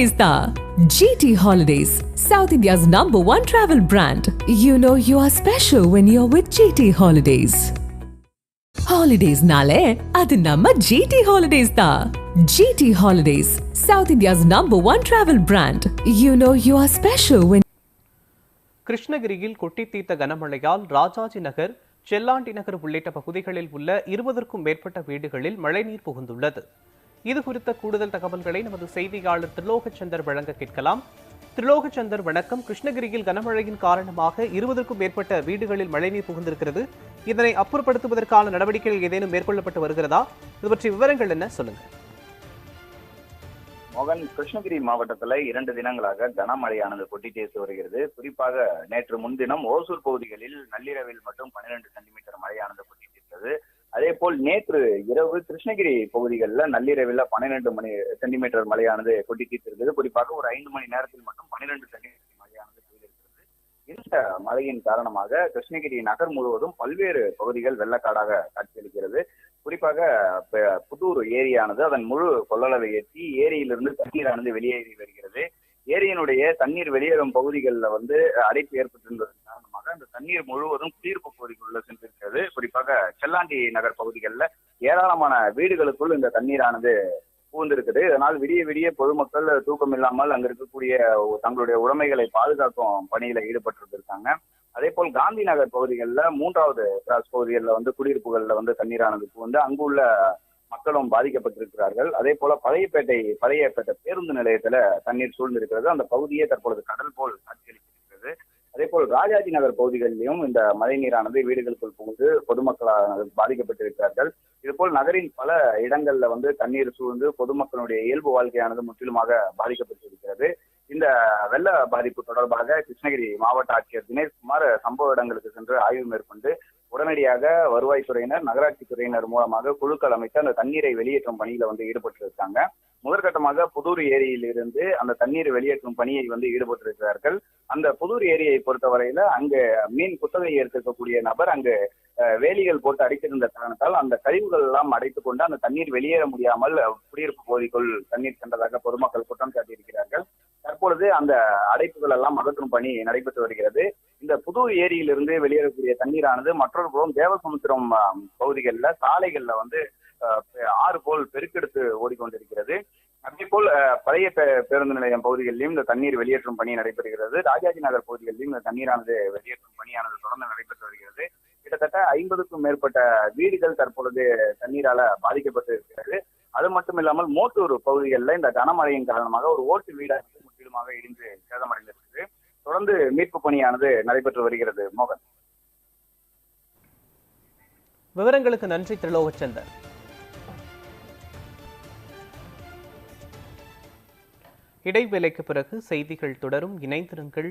Holidays தான் GT Holidays, South India's number one travel brand. You know you are special when you're with GT Holidays. ஹாலிடேஸ்னாலே அது நம்ம GT holidays தான் GT holidays south India's number one travel brand you know you are special when கிருஷ்ணகிரியில் கொட்டி தீர்த்த கனமழையால் ராஜாஜி நகர் செல்லாண்டி நகர் உள்ளிட்ட பகுதிகளில் உள்ள இருபதற்கும் மேற்பட்ட வீடுகளில் மழைநீர் புகுந்துள்ளது இது குறித்த கூடுதல் தகவல்களை நமது செய்தியாளர் திரிலோகச்சந்தர் வழங்க கேட்கலாம். திரிலோகச்சந்தர் வணக்கம். கிருஷ்ணகிரியில் கனமழையின் காரணமாக இருபதற்கும் மேற்பட்ட வீடுகளில் மழைநீர் புகுந்திருக்கிறது. இதனை அப்புறப்படுத்துவதற்கான நடவடிக்கைகள் ஏதேனும் மேற்கொள்ளப்பட்டு வருகிறதா? இது பற்றிய விவரங்கள் என்ன? சொல்லுங்க. மோகன் கிருஷ்ணகிரி மாவட்டத்துல இரண்டு தினங்களாக கனமழையானது கொட்டி வருகிறது. குறிப்பாக நேற்று முன்தினம் ஓசூர் பகுதிகளில் நள்ளிரவில் மட்டும் பன்னிரண்டு சென்டிமீட்டர் மழையானது கொட்டி அதே போல் நேற்று இரவு கிருஷ்ணகிரி பகுதிகளில் நள்ளிரவில் பன்னிரெண்டு மணி சென்டிமீட்டர் மழையானது கொட்டி தீர்த்திருந்தது குறிப்பாக ஒரு ஐந்து மணி நேரத்தில் மட்டும் பன்னிரெண்டு சென்டிமீட்டர் மழையானது பெய்திருக்கிறது. இந்த மழையின் காரணமாக கிருஷ்ணகிரி நகர் முழுவதும் பல்வேறு பகுதிகள் வெள்ளக்காடாக காட்சியளிக்கிறது. குறிப்பாக புதூர் ஏரியானது அதன் முழு கொள்ளளவை ஏற்றி ஏரியிலிருந்து தண்ணீரானது வெளியேறி வருகிறது. ஏரியினுடைய தண்ணீர் வெளியேறும் பகுதிகளில் வந்து அடைப்பு ஏற்பட்டிருந்தது. தண்ணீர் முழுவதும் குடியிருப்பு பகுதிக்குள்ள சென்றிருக்கிறது. குறிப்பாக செல்லாண்டி நகர் பகுதிகளில் ஏராளமான வீடுகளுக்குள் இந்த தண்ணீரானது புகுந்திருக்குது. இதனால் விடிய விடிய பொதுமக்கள் தூக்கம் இல்லாமல் அங்க இருக்கக்கூடிய தங்களுடைய உடைமைகளை பாதுகாக்கும் பணியில ஈடுபட்டிருந்திருக்காங்க. அதே போல் காந்தி நகர் பகுதிகளில் மூன்றாவது கிராஸ் பகுதிகளில் வந்து குடியிருப்புகளில் வந்து தண்ணீரானது புகுந்து அங்குள்ள மக்களும் பாதிக்கப்பட்டிருக்கிறார்கள். அதே போல பழையப்பேட்டை பழையப்பேட்டை பேருந்து நிலையத்துல தண்ணீர் சூழ்ந்திருக்கிறது. அந்த பகுதியே தற்பொழுது கடல் போல் காட்சியளித்திருக்கிறது அதே போல் ராஜாஜி நகர் பகுதிகளிலும் இந்த மழை நீரானது வீடுகளுக்குள் புகுந்து பொதுமக்களால் பாதிக்கப்பட்டிருக்கிறார்கள். இதுபோல் நகரின் பல இடங்கள்ல வந்து தண்ணீர் சூழ்ந்து பொதுமக்களுடைய இயல்பு வாழ்க்கையானது முற்றிலுமாக பாதிக்கப்பட்டிருக்கிறது. இந்த வெள்ள பாதிப்பு தொடர்பாக கிருஷ்ணகிரி மாவட்ட ஆட்சியர் தினேஷ்குமார் சம்பவ இடங்களுக்கு சென்று ஆய்வு மேற்கொண்டு உடனடியாக வருவாய்த்துறையினர் நகராட்சி துறையினர் மூலமாக குழுக்கள் அமைத்து அந்த தண்ணீரை வெளியேற்றும் பணியில வந்து ஈடுபட்டு இருக்காங்க முதற்கட்டமாக புதூர் ஏரியிலிருந்து அந்த தண்ணீர் வெளியேற்றும் பணியை வந்து ஈடுபட்டிருக்கிறார்கள். அந்த புதூர் ஏரியை பொறுத்தவரையில அங்கு மீன் குத்தகை ஏற்கக்கூடிய நபர் அங்கு வேலிகள் போட்டு அடைத்திருந்த காரணத்தால் அந்த கழிவுகள் எல்லாம் அடைத்துக் கொண்டு அந்த தண்ணீர் வெளியேற முடியாமல் குடியிருப்பு பகுதிக்குள் தண்ணீர் சென்றதாக பொதுமக்கள் குற்றம் சாட்டியிருக்கிறார்கள். தற்பொழுது அந்த அடைப்புகள் எல்லாம் அகற்றும் பணி நடைபெற்று வருகிறது. இந்த புது ஏரியிலிருந்து வெளியேறக்கூடிய தண்ணீரானது மற்றொரு புறம் தேவசமுத்திரம் பகுதிகளில் சாலைகளில் வந்து ஆறு போல் பெருக்கெடுத்து ஓடிக்கொண்டிருக்கிறது. அதே போல் பழைய பேருந்து நிலையம் பகுதிகளிலும் இந்த தண்ணீர் வெளியேற்றும் பணி நடைபெறுகிறது. ராஜாஜி நகர் பகுதிகளிலும் இந்த தண்ணீரானது வெளியேற்றும் பணியானது தொடர்ந்து நடைபெற்று வருகிறது. கிட்டத்தட்ட ஐம்பதுக்கும் மேற்பட்ட வீடுகள் தற்பொழுது தண்ணீரால பாதிக்கப்பட்டு இருக்கிறது அது மட்டும் இல்லாமல் மோட்டூர் பகுதிகளில் இந்த கனமழையின் காரணமாக ஒரு ஓட்டு வீடானது முற்றிலுமாக இடிந்து சேதமடைந்திருக்கிறது. தொடர்ந்து மீட்பு பணியானது நடைபெற்று வருகிறது. மோகன். விவரங்களுக்கு நன்றி திரிலோகச்சந்தர் இடைவேளைக்கு பிறகு செய்திகள் தொடரும். இணைந்திருங்கள்.